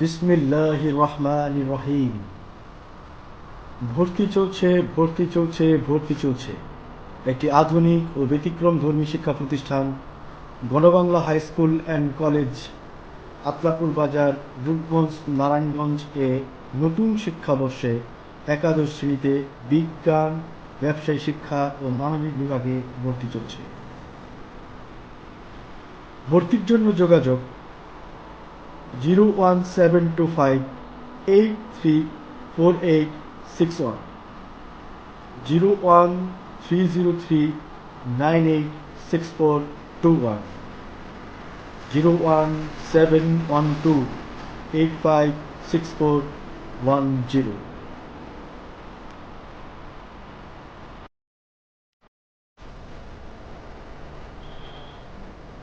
বিসমিল্লাহ রহমান রহিম। ভর্তি চলছে ভর্তি চলছে ভর্তি চলছে। একটি আধুনিক ও ব্যতিক্রম ধর্মী শিক্ষা প্রতিষ্ঠান, Ganabangla high school and college Atlapur Bazar, Rupganj, Narayanganj এ নতুন শিক্ষাবর্ষে একাদশ শ্রেণীতে বিজ্ঞান, ব্যবসায়ী শিক্ষা ও মানবিক বিভাগে ভর্তি চলছে। ভর্তির জন্য যোগাযোগ zero one seven two five eight three four eight six one zero one three zero three nine eight six four two one zero one seven one two eight five six four one zero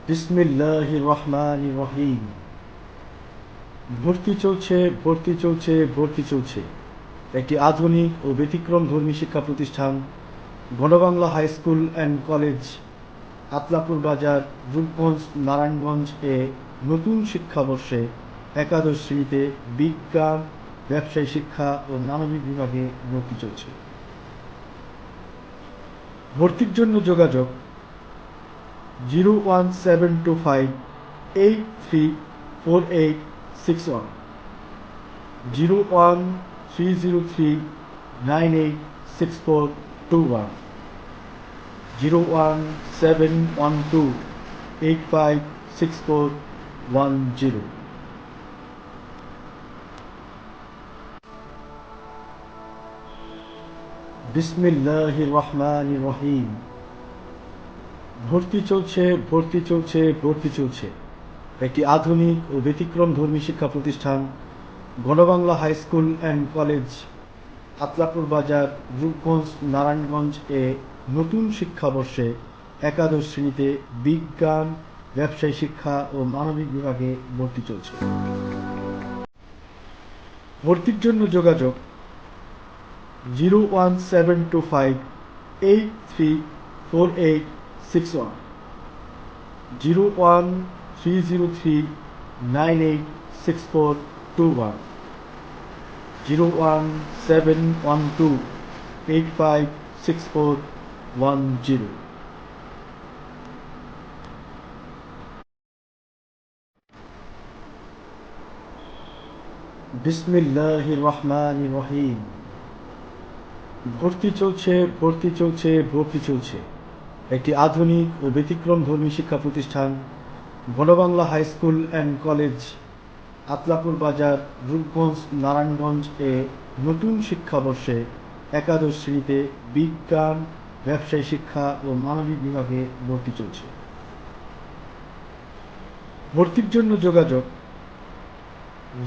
বিসমিল্লাহ রহমান রহিম ভর্তি চলছে ভর্তি চলছে ভর্তি চলছে। একটি আধুনিক ও ব্যতিক্রম ধর্মী শিক্ষা প্রতিষ্ঠান, Ganabangla high school and college, Atlapur Bazar, Rupganj, Narayanganj এ নতুন শিক্ষাবর্ষে একাদশ শ্রেণীতে বিজ্ঞান, ব্যবসায়ী শিক্ষা ও মানবিক বিভাগে ভর্তি চলছে। ভর্তির জন্য যোগাযোগ zero one seven two five eight three four eight six one zero one three zero three nine eight six four two one zero one seven one two eight five six four one zero বিসমিল্লাহ রহমান রহিম ভর্তি চলছে ভর্তি চলছে ভর্তি চলছে। একটি আধুনিক ও ব্যতিক্রম ধর্মী শিক্ষা প্রতিষ্ঠান, Ganabangla high school and college, Atlapur Bazar, Rupganj, Narayanganj এ নতুন শিক্ষাবর্ষে একাদশ শ্রেণীতে বিজ্ঞান, ব্যবসায় শিক্ষা ও মানবিক বিভাগে ভর্তি চলছে। ভর্তির জন্য যোগাযোগ zero one seven two five eight three four eight six one. Zero one three zero three nine eight six four two one zero one seven one two eight five six four one zero ভর্তি চলছে ভর্তি চলছে ভর্তি চলছে একটি আধুনিক ও ব্যতিক্রম ধর্মী শিক্ষা প্রতিষ্ঠান Ganabangla high school and college, Atlapur Bazar, Rupganj, Narayanganj এ নতুন শিক্ষাবর্ষে একাদশ শ্রেণীতে বিজ্ঞান, ব্যবসায় শিক্ষা ও মানবিক বিভাগে ভর্তি চলছে। ভর্তির জন্য যোগাযোগ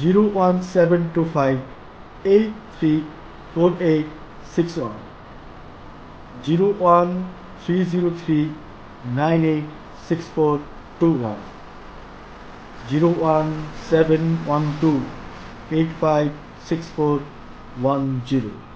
zero one seven two five eight three four eight six one, zero one three zero three nine eight six four 21 01712 856410